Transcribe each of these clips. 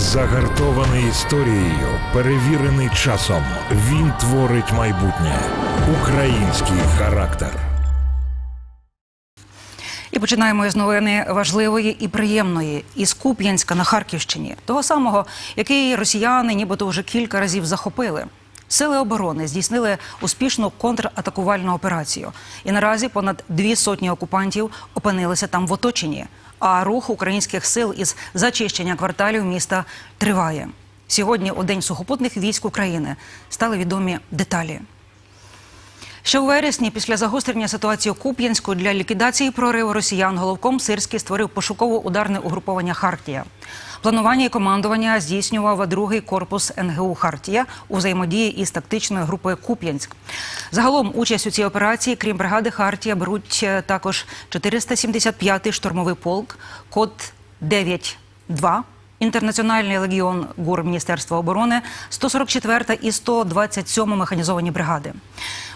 Загартований історією, перевірений часом. Він творить майбутнє. Український характер. І починаємо із новини важливої і приємної із Куп'янська на Харківщині, того самого, який росіяни нібито вже кілька разів захопили. Сили оборони здійснили успішну контратакувальну операцію, і наразі понад дві сотні окупантів опинилися там в оточенні. А рух українських сил із зачищення кварталів міста триває. Сьогодні, у день сухопутних військ України, стали відомі деталі. Ще у вересні, після загострення ситуації у Куп'янську для ліквідації прориву росіян, головком Сирський створив пошуково-ударне угруповання Хартія. Планування і командування здійснював другий корпус НГУ Хартія у взаємодії із тактичною групою Куп'янськ. Загалом участь у цій операції, крім бригади Хартія, беруть е, також 475-й штурмовий полк, код 9-2, Інтернаціональний легіон ГУР Міністерства оборони, 144 і 127 механізовані бригади.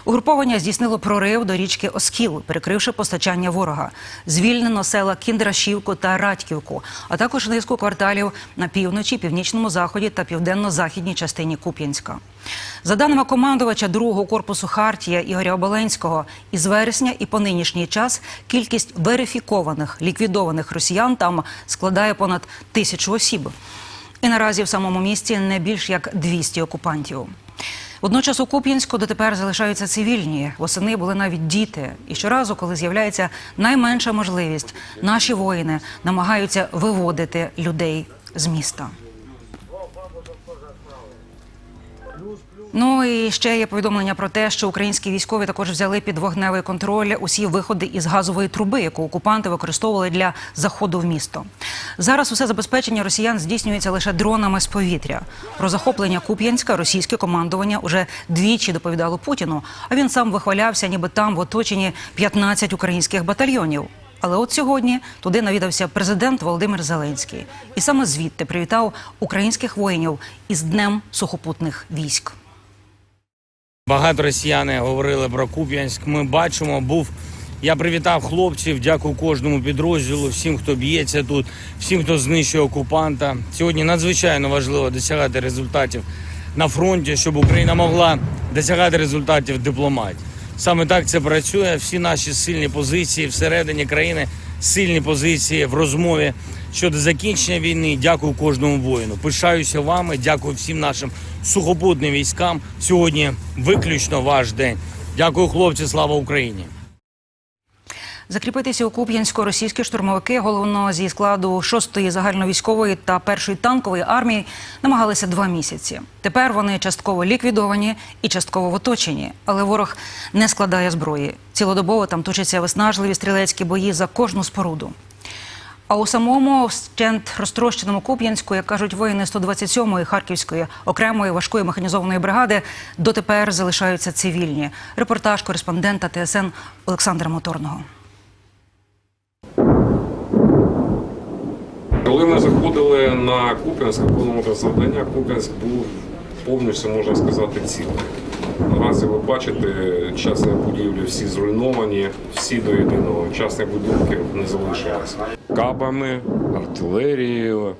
Угруповання здійснило прорив до річки Оскіл, перекривши постачання ворога. Звільнено села Кіндрашівку та Радьківку, а також низку кварталів на півночі, північному заході та південно-західній частині Куп'янська. За даними командувача другого корпусу Хартія Ігоря Оболенського, із вересня і по нинішній час кількість верифікованих ліквідованих росіян там складає понад тисячу осіб. І наразі в самому місті не більш як 200 окупантів. Водночас у Куп'янську дотепер залишаються цивільні. Восени були навіть діти. І щоразу, коли з'являється найменша можливість, наші воїни намагаються виводити людей з міста. Ну і ще є повідомлення про те, що українські військові також взяли під вогневий контроль усі виходи із газової труби, яку окупанти використовували для заходу в місто. Зараз усе забезпечення росіян здійснюється лише дронами з повітря. Про захоплення Куп'янська російське командування уже двічі доповідало Путіну. А він сам вихвалявся, ніби там в оточенні 15 українських батальйонів. Але от сьогодні туди навідався президент Володимир Зеленський, і саме звідти привітав українських воїнів із Днем сухопутних військ. Багато росіяни говорили про Куп'янськ. Ми бачимо, був. Я привітав хлопців, дякую кожному підрозділу, всім, хто б'ється тут, всім, хто знищує окупанта. Сьогодні надзвичайно важливо досягати результатів на фронті, щоб Україна могла досягати результатів дипломатії. Саме так це працює. Всі наші сильні позиції всередині країни, сильні позиції в розмові щодо закінчення війни. Дякую кожному воїну. Пишаюся вами. Дякую всім нашим сухопутним військам. Сьогодні виключно ваш день. Дякую, хлопці. Слава Україні. Закріпитися у Куп'янську російські штурмовики головно зі складу 6-ї загальновійськової та 1-ї танкової армії намагалися два місяці. Тепер вони частково ліквідовані і частково в оточенні, але ворог не складає зброї. Цілодобово там точаться виснажливі стрілецькі бої за кожну споруду. А у самому вщент розтрощеному Куп'янську, як кажуть воїни 127-ї Харківської окремої важкої механізованої бригади, дотепер залишаються цивільні. Репортаж кореспондента ТСН Олександра Моторного. Коли ми заходили на Куп'янськ, виконувати завдання, Куп'янськ був повністю, можна сказати, цілий. Наразі ви бачите, частні будівлі всі зруйновані, всі до єдиного. Частних будинків не залишилось. Кабами, артилерією,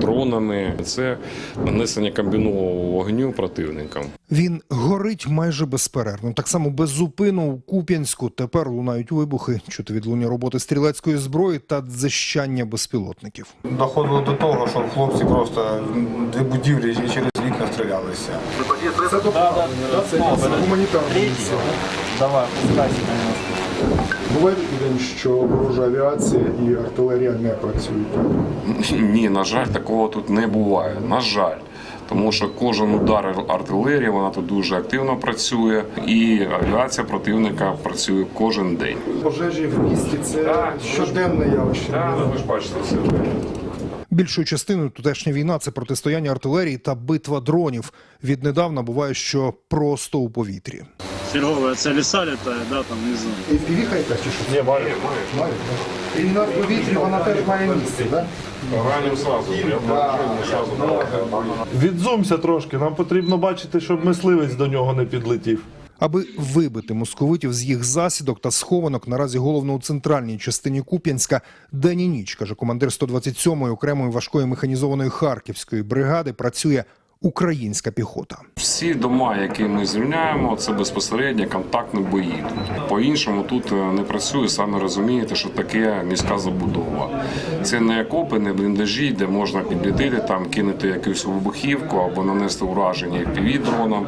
дронами. Це нанесення комбінованого вогню противникам. Він горить майже безперервно. Так само без зупину у Куп'янську тепер лунають вибухи, чути відлуння роботи стрілецької зброї та дзищання безпілотників. Доходило до того, що хлопці просто дві будівлі і через вікна стрілялися. Буває такий день, що ворожа авіація і артилерія не працюють. Ні, на жаль, такого тут не буває. На жаль. Тому що кожен удар артилерії вона тут дуже активно працює, і авіація противника працює кожен день. Пожежі в місті це щоденне явище. Так, ви ж бачите все. Більшою частиною тутешня війна це протистояння артилерії та битва дронів. Віднедавна буває, що просто у повітрі. Фиговая, це ліса літає, да, там внизу. І впівіха якась чи що? Ні, так. І на повітрі вона теж має місце, так? Ранів сразу, я пораження сразу. Відзумся трошки. Нам потрібно бачити, щоб мисливець до нього не підлетів. Аби вибити московитів з їх засідок та схованок, наразі головно у центральній частині Куп'янська день і ніч, каже командир 127-ї окремої важкої механізованої харківської бригади, працює українська піхота. Всі дома, які ми звільняємо, це безпосередньо контактні бої. По-іншому тут е, не працює, самі розумієте, що таке міська забудова. Це не окопи, не бліндажі, де можна підлітити, там кинути якусь вибухівку або нанести ураження півдроном.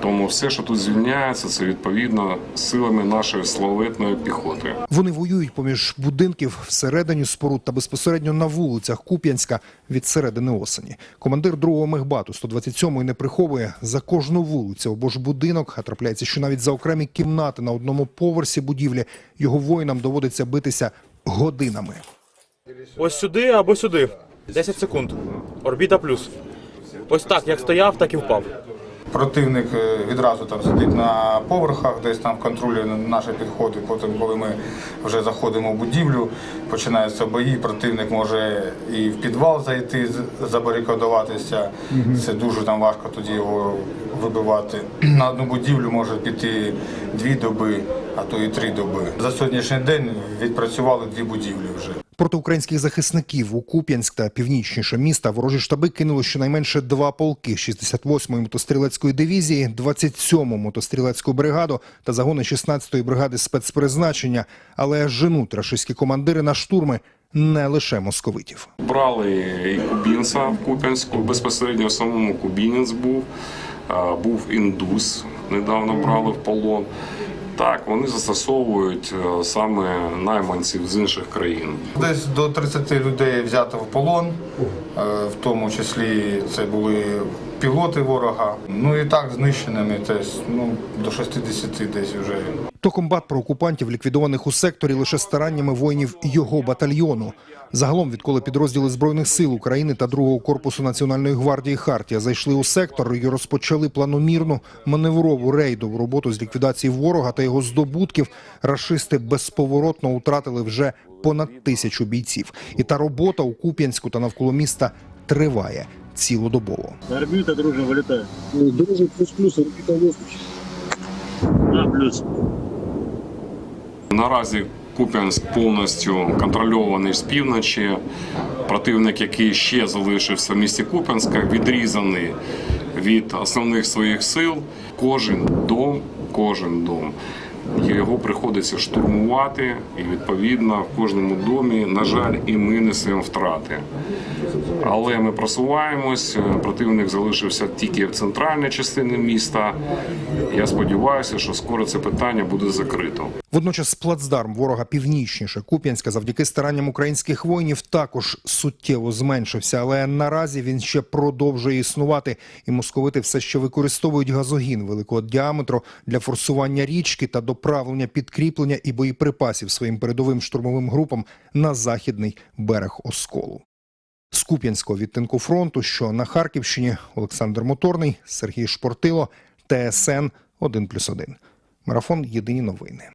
Тому все, що тут звільняється, це відповідно силами нашої славетної піхоти. Вони воюють поміж будинків всередині споруд та безпосередньо на вулицях Куп'янська від середини осені. Командир другого мехбату 127-ї не приховує за кожну вулицю або ж будинок, а трапляється, що навіть за окремі кімнати на одному поверсі будівлі його воїнам доводиться битися годинами. Ось сюди або сюди. 10 секунд. Орбіта плюс. Ось так, як стояв, так і впав. Противник е, відразу там сидить на поверхах, десь там контролює наші підходи. Потім, коли ми вже заходимо в будівлю, починаються бої. Противник може і в підвал зайти, забарикадуватися. Це дуже там важко тоді його вибивати. На одну будівлю може піти дві доби, а то і три доби. За сьогоднішній день відпрацювали дві будівлі вже. Проти українських захисників у Куп'янськ та північніше міста ворожі штаби кинули щонайменше два полки 68-ї мотострілецької дивізії, 27-му мотострілецьку бригаду та загони 16-ї бригади спецпризначення. Але женуть рашистські командири на штурми не лише московитів. Брали і кубінця в Куп'янську, безпосередньо в самому Кубінець був, був індус, недавно брали в полон. Так, вони застосовують е, саме найманців з інших країн. Десь до 30 людей взято в полон, е, в тому числі це були пілоти ворога. Ну і так знищеними теж ну, до 60 десь вже. То комбат про окупантів, ліквідованих у секторі лише стараннями воїнів його батальйону. Загалом, відколи підрозділи збройних сил України та другого корпусу Національної гвардії Хартія зайшли у сектор і розпочали планомірну маневрову рейдову роботу з ліквідації ворога та його здобутків, рашисти безповоротно втратили вже понад тисячу бійців. І та робота у Куп'янську та навколо міста триває цілодобово. Орбита, дружно, вылетает. Дружно, плюс-плюс, орбита воздух. Плюс. Наразі Куп'янськ повністю контрольований з півночі. Противник, який ще залишився в місті Куп'янська, відрізаний від основних своїх сил. Кожен дом, кожен дом. Його приходиться штурмувати, і відповідно в кожному домі, на жаль, і ми несемо втрати. Але ми просуваємось. Противник залишився тільки в центральній частині міста. Я сподіваюся, що скоро це питання буде закрито. Водночас плацдарм ворога північніше Куп'янська завдяки старанням українських воїнів також суттєво зменшився, але наразі він ще продовжує існувати, і московити все ще використовують газогін великого діаметру для форсування річки та доправлення підкріплення і боєприпасів своїм передовим штурмовим групам на західний берег Осколу. З Куп'янського відтинку фронту, що на Харківщині, Олександр Моторний, Сергій Шпортило, ТСН 1+,1. Марафон Єдині новини.